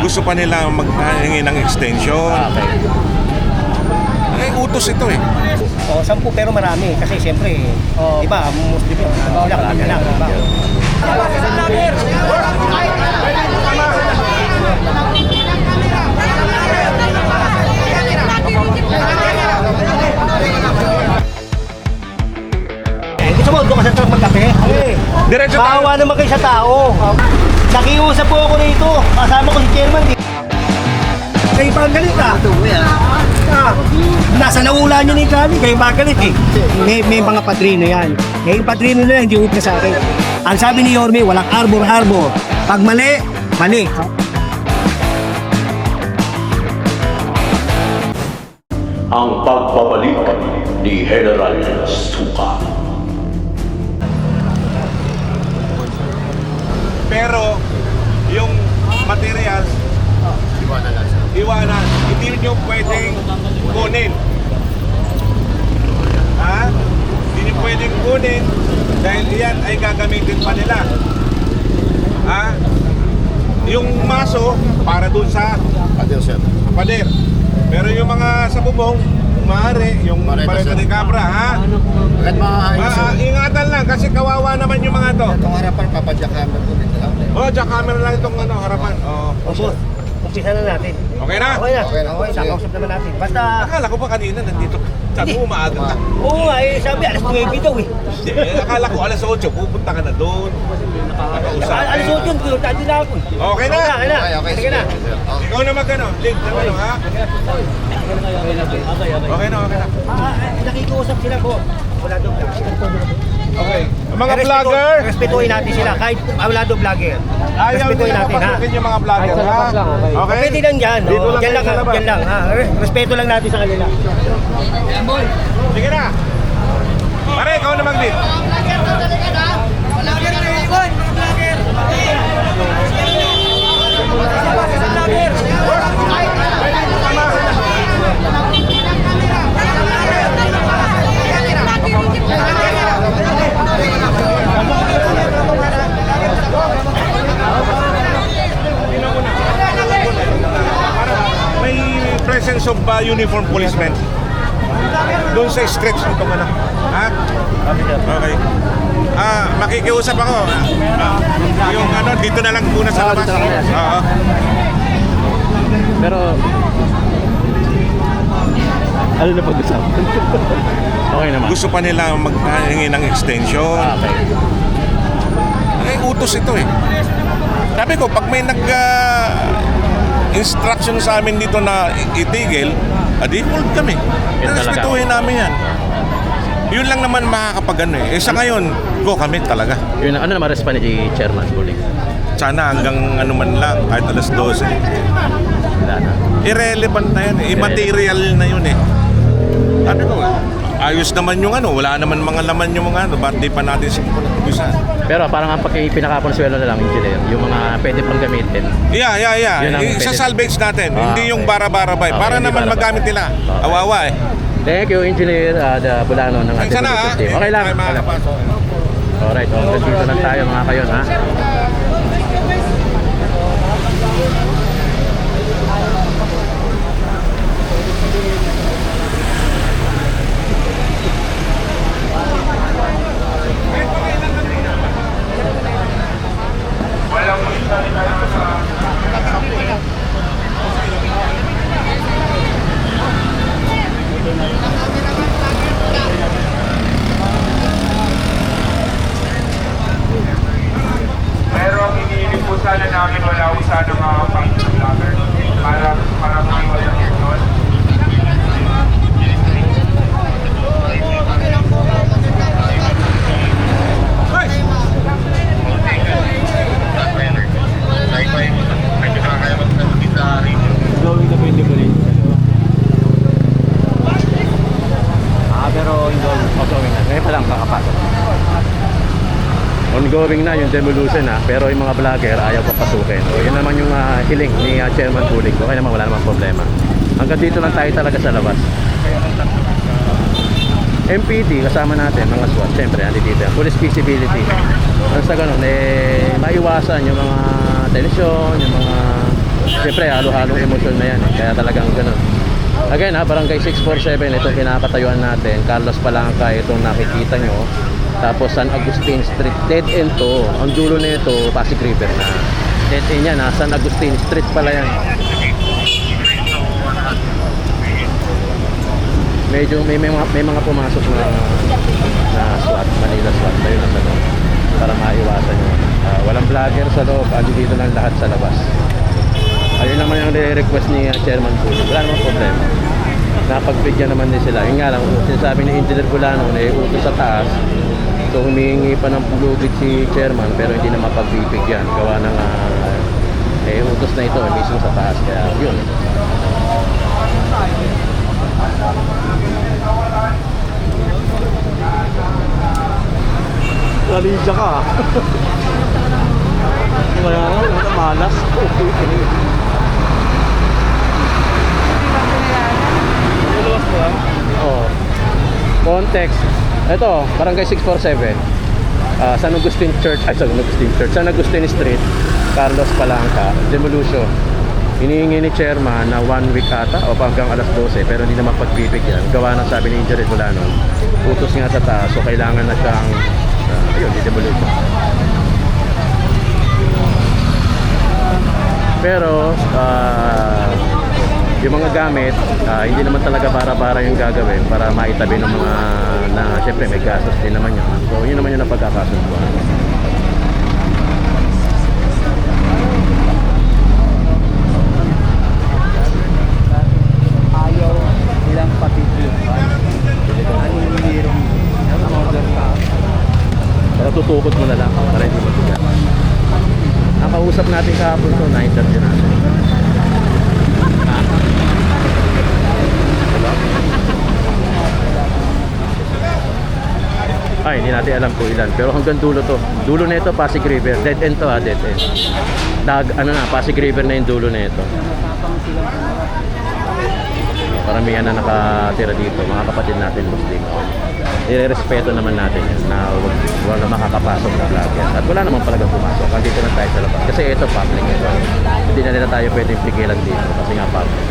gusto pa nila maghingi ng extension. Ah, okay. Eh, utos ito eh. O, sampu pero marami. Kasi siyempre, Oo. iba, Muslim yun. Sila, Marami kami lang. yan. Diba? Eh, gusto mo, doon ka sa truck magkape? Diretso tayo. Bawa naman kayo sa tao. Nakiusap po ako rito. Kasama ko si chairman. Di. Kayo pa ang galit ah. Ah, nasa naula niyo ni Kami, kayo galit eh. May, may mga padrino yan. Eh, yung padrino na yan, hindi upna sa akin. Ang sabi ni Yorme, walang arbor-arbor. Pag mali, mali. ang pagbabalik ni General Suka. Pero materials, iwanan. Hindi nyo pwedeng kunin. Ha? Hindi nyo pwedeng kunin dahil iyan ay gagamitin pa nila. Ha? Yung maso, para dun sa Pader, sir. pader. Pero yung mga sa maaari, yung Pareta, pareta sir. de cabra, ha? Agad mga ayos, Ah, ah, ingatan lang kasi kawawa naman yung mga to. Itong harapan, papadyakan ko rin lang. Oh, jack camera lang itong ano, harapan. Oh. Opo, umpisa na natin. Okay na? Okay na. Okay na. Okay, nakausap naman natin. Basta, Akala ko pa kanina nandito. Sabi mo maaga ka. oo sabi, alas 9 daw eh. Eh, akala ko alas 8, pupunta ka na doon. Nakausap. Al- Alas 8 yun, tadi na ako eh. Okay na. Okay na, Okay, okay. sige na. Oh. Ikaw na magano, link na ano, ha? Okay na, okay na. Ah, ah, nakikiusap sila ko. Wala daw vlogger. Okay. Ang mga Respeto- vlogger, Respetuhin natin sila, kahit wala daw vlogger. ayaw Respetuhin nila natin, ha? papasukin yung mga vlogger, ha? Okay? Pwede lang yan. Dito Oh, lang yan kayo lang, sa ha? labas. yan lang. Ha? Respeto lang natin sa kanila. Sige na. Pare, ikaw na mag-lead. Presence of uh, uniform policemen. Doon sa stretch nito. Ha? Okay. Ah, makikiusap ako. Ah, yung ano, dito na lang muna sa labas. Oo. Pero, ano na pag-usapan? okay naman. Gusto pa nila maghingi ng extension. Ah, okay. Eh, utos ito eh. Sabi ko, pag may nag ah, instruction sa amin dito na itigil, adi hold kami. Respetuhin namin yan. Yun lang naman makakapag ano eh. Eh sa ngayon, go kami talaga. Yun, ano naman response ni Chairman Buling? Sana hanggang ano man lang, kahit alas 12. Wala na. Irrelevant na yun eh. Immaterial na yun eh. Sabi ko, ayos naman yung ano, wala naman mga laman yung mga ano, ba't di pa natin sinupunan? Pero parang ang pagka pinakakonsuelo na lang, engineer, yung mga pwede pang gamitin. Yeah, yeah, yeah. Yun ang Sa pwede. salvage natin, Ah, hindi yung okay. bara-bara bay. Okay, Para hindi naman bara-bara. magamit nila. Okay. Awawa eh. Thank you, Engineer uh, the Bulano ng ating sana ha. team. Okay lang. Makakapasok. Alright, oh, dito lang tayo mga kayon ha. Pero ang iniinip po sana namin wala po sana mga pang-vlogger para para maiwan ang doon. Ah, pero ongoing, ongoing na. Ngayon pa lang kakapasok. Yung demolition ha, pero yung mga vlogger ayaw papasukin. So, yun naman yung ah, hiling ni ah, Chairman Bulig. Okay naman, wala namang problema. Hanggang dito lang tayo talaga sa labas. MPD, kasama natin, mga SWAT, siyempre, andi dito yan. Police visibility. Ang sa ganun, eh, maiwasan yung mga tensyon, yung mga Siyempre, halo-halong emosyon na yan. eh. Kaya talagang ganun. Again ha, Barangay 647, itong kinakatayuan natin. Carlos Palangka, itong nakikita nyo. Tapos San Agustin Street, dead end to. Ang dulo nito, Pasig River na. Dead end yan ha, San Agustin Street pala yan. Medyo may, may, mga, may mga pumasok na na SWAT, Manila SWAT tayo na sa loob para maiwasan yun. Ah, walang vlogger sa loob, andi dito lang lahat sa labas. Ayun naman yung request ni uh, Chairman Pulo. Wala namang problema. Napagbigyan naman din sila. Yun nga lang, sinasabi ni Engineer Bulano na utos sa taas. So humihingi pa ng pulugit si Chairman pero hindi na mapagbibigyan. Gawa ng uh, eh, utos na ito eh, mismo sa taas. Kaya yun. Lalidya ka. Kaya nga, malas. Oh. Context. Ito, Barangay 647. Ah, San Agustin Church, ay San Agustin Church, San Agustin Street, Carlos Palangka, Demolution. Hinihingi ni chairman na one week ata o hanggang alas 12 pero hindi naman pagbibigyan. Gawa ng sabi ni Engineer Bulano. Utos nga sa taas so kailangan na siyang uh, ayun, demolition. Pero ah, yung mga gamit, ah, hindi naman talaga bara-bara yung gagawin para maitabi ng mga na syempre may gastos din naman yun. So yun naman yung napagkakasunduan. Ayaw nilang patitipan. Ano yung mayroong order ka? Pero tutukod mo na lang para hindi matigas. Nakausap natin kahapon to, na-interview natin. Ha? Diba? Ay, hindi natin alam kung ilan. Pero hanggang dulo to. Dulo na ito, Pasig River. Dead end to ha, dead end. Dag, ano na, Pasig River na yung dulo na ito. Paramihan na nakatira dito, mga kapatid natin Muslim. Irerespeto naman natin yun na wag, wala makakapasok na vlogger. At wala naman talaga pumasok. Andito na tayo sa labas. Kasi ito public ito. Hindi na nila tayo pwedeng pigilan dito kasi nga public.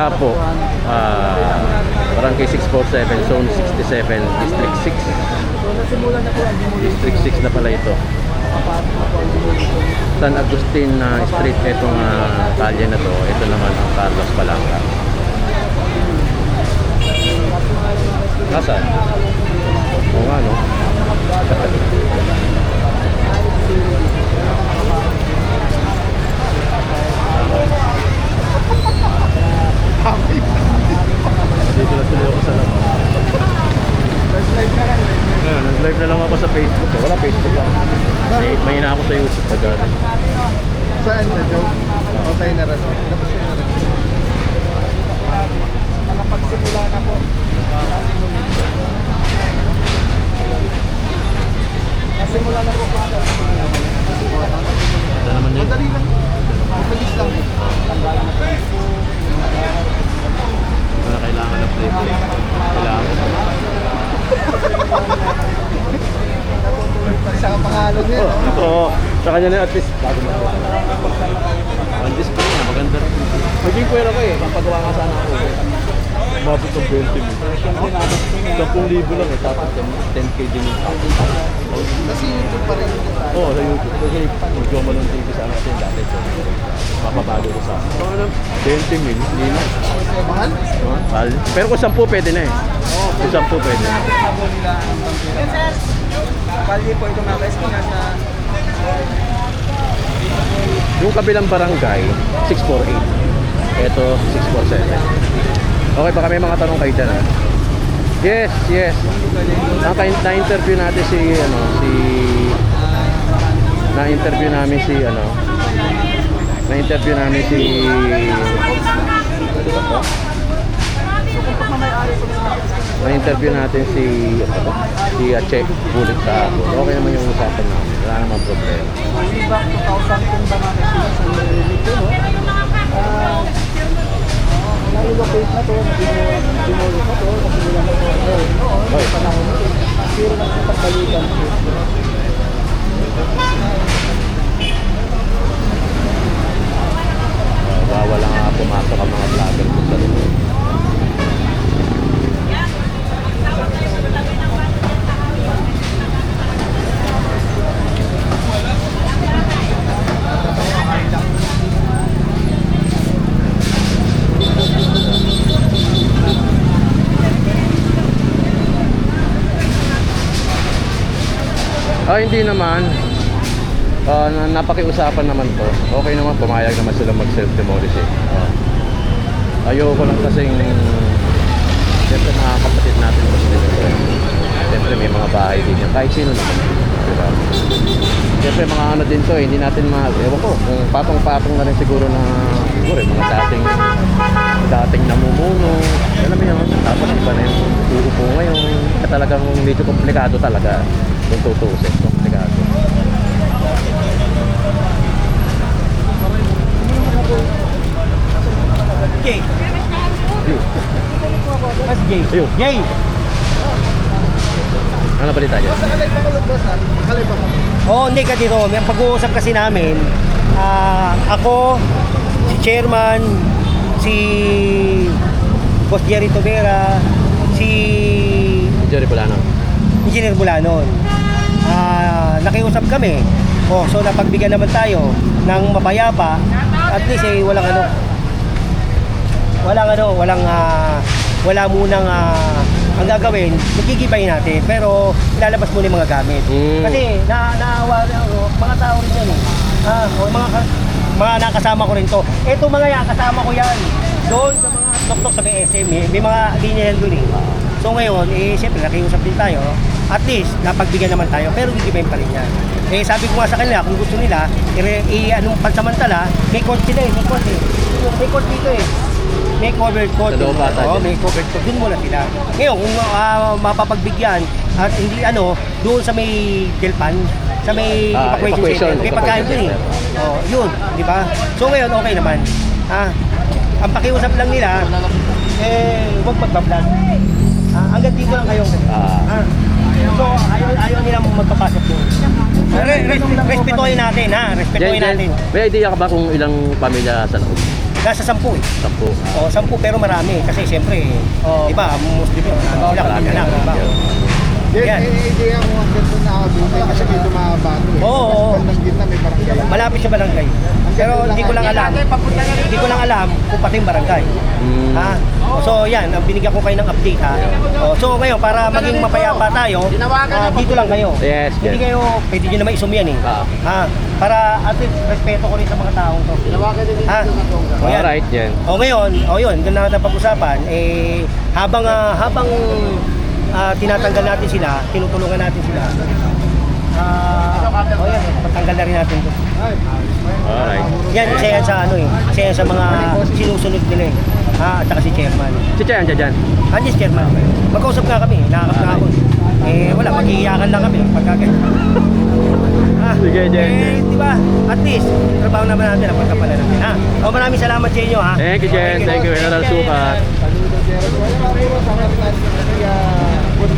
Kaya po, ah, Barangay 647, Zone 67, District 6. District 6 na pala ito. San Agustin na street, itong uh, kalye na to. Ito naman ang Carlos Palanga. Nasaan? Oo nga, no? Dito na tuloy ako sa labas. Ngayon, nag-live na lang ako sa Facebook. eh. Wala Facebook lang. May, may ina ako sa YouTube pag ano. Saan na, Joe? Okay na rin. Tapos yun na rin. Nakapagsimula na po. Nasimula na po pa. Ito naman yun. Madali lang. Mabilis lang. Wala kailangan ng play play. Kailangan ko. Sa pangalan niya. no? Oo. Sa kanya na at least bago na. On display na, maganda rin. Maging pwera ko eh. Papagawa nga sana ako. Mabot ng 20 mo. 10,000 lang eh. Tapos 10k din yung. Kasi YouTube pa rin. Oo, sa YouTube. Kasi mag-jowa mo ng TV sa akin dati. So, mapabago ko sa akin. Mga 20 mil, hindi na. Mahal? Mahal. Pero kung 10 pwede na eh. Kung 10 pwede na. Kalye po ito mga best nasa Yung kabilang barangay, 648. Ito, 647. Okay, baka may mga tanong kayo dyan. ah. Yes, yes. Na-interview natin si, ano, si... Na-interview namin si, ano... Na-interview namin si... Ano ba to? Na-interview natin si... Ano? Si uh, Che Bulit sa ako. Okay naman yung usapan namin. Wala namang problema. Way back 2010 ba natin sa nililito, no? Ah, na-relocate na to, dinulot na to, kasi nila na to. Eh, noon, Oy. panahon nito, zero na sa pagbalikan. Uh, wawala nga pumasok ang mga vlogger ko sa loob. Ah, hindi naman. Na napakiusapan naman to. Okay naman, pumayag naman sila mag-self-demolish eh. Ah. ayoko lang kasing Siyempre mga kapatid natin Muslim ito. Siyempre may mga bahay din yan. Kahit sino naman. Diba? Siyempre mga ano din to eh. Hindi natin ma... Ewan ko. Kung patong-patong na rin siguro na... Siguro eh, mga dating... Dating namumuno. Alam mo yun. Tapos iba na yung uupo ngayon. Talagang medyo komplikado talaga. Kung tutusin. Komplikado. Ayun. Mas Jay. Ayun. Jay. Ano balita ko. Oo, hindi ka dito. May pag-uusap kasi namin, ah, ako, si chairman, si Boss Jerry Tobera, si Jerry Polano. Engineer Bulanon. Ah, nakiusap kami. Oh, so napagbigyan naman tayo ng mapayapa. At least eh walang ano. Walang ano, walang ah, wala munang ah, ang gagawin, magkikibay natin. Pero ilalabas muna yung mga gamit. Mm. Kasi na naawa ano, mga tao rin yan eh. Ah, o mga mga nakasama ko rin to. Ito mga yan, kasama ko yan. Doon sa mga tok-tok sa BSM, may, may mga linya yan doon eh. So ngayon, eh, siyempre, nakiusap din tayo. At least, napagbigyan naman tayo, pero gigibayin pa rin yan. Eh, sabi ko nga sa kanila, kung gusto nila, i- i- anong pansamantala, may court sila eh, may court eh. May court dito eh. May covered court. Sa loob ata Oo, dyan. may covered court. Doon muna sila. Ngayon, kung ah, mapapagbigyan, at hindi ano, doon sa may Delpan, sa may Ah, evacuation, evacuation, center, may pagkain evacuation doon eh. Oh, yun, di ba? So ngayon, okay naman. Ha? Ang pakiusap lang nila, eh, huwag magbablog. Ah, hanggang dito lang kayo. Ah. Ah. So, ayaw, ayaw nila magpapasok doon. Re, res, respetuhin natin, ha? Respetuhin natin. may idea ka ba kung ilang pamilya sa loob? Nasa sampu eh. Sampu. O, sampu pero marami. Kasi siyempre, oh, di ba, Muslim yun. Sila, anak, di ba? Yan, Yan. idea mo hanggang doon nakabutay kasi medyo mahaba to eh. Oo, oo. Bandang gitna may barangay. Malapit sa barangay. Pero hindi ko lang alam. Hindi ko lang alam kung pati yung barangay. Mm. Ha? So yan, ang binigyan ko kayo ng update ha. O, so ngayon, para maging mapayapa tayo, ah, dito lang kayo. Yes, Hindi yes. kayo, pwede nyo naman isum yan eh. Ah. Ha? Para at least respeto ko rin sa mga taong to. Ha? O yan. Alright, Jen. O ngayon, o yun, doon na napag-usapan, eh, habang, ah, habang ah, tinatanggal natin sila, tinutulungan natin sila, ah, o yan, patanggal na rin natin to. Alright. Yan, isa yan sa ano eh, isa yan sa mga sinusunod nila eh. Ha, at saka si chairman. Si Chen, dyan, dyan. Andiyan si chairman. Magkausap nga kami, nakakap na ako. Eh, wala, mag-iiyakan lang kami pagka ganyan. Ah, Sige, Jen. Eh, di ba? At least, trabaho naman natin ang pagkapala natin, ha? O, maraming salamat sa inyo, ha? Thank you, Jen. Thank you, General Sukat.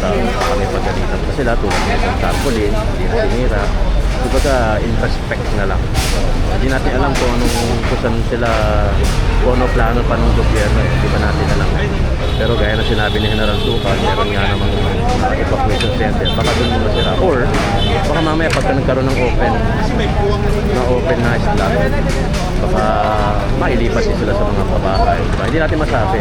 so sa kami pagalitan pa sila tulad ng isang tarpaulin hindi na tinira. Kumbaga in respect na lang. Hindi natin alam kung anong kung saan sila kung ano plano pa ng gobyerno hindi ba natin alam. Pero gaya na sinabi ni General Tucal meron nga namang uh, evacuation center. Baka doon muna sila. Or baka mamaya pagka nagkaroon ng open na open na slot baka mailipat din sila sa mga pabahay diba? hindi natin masabi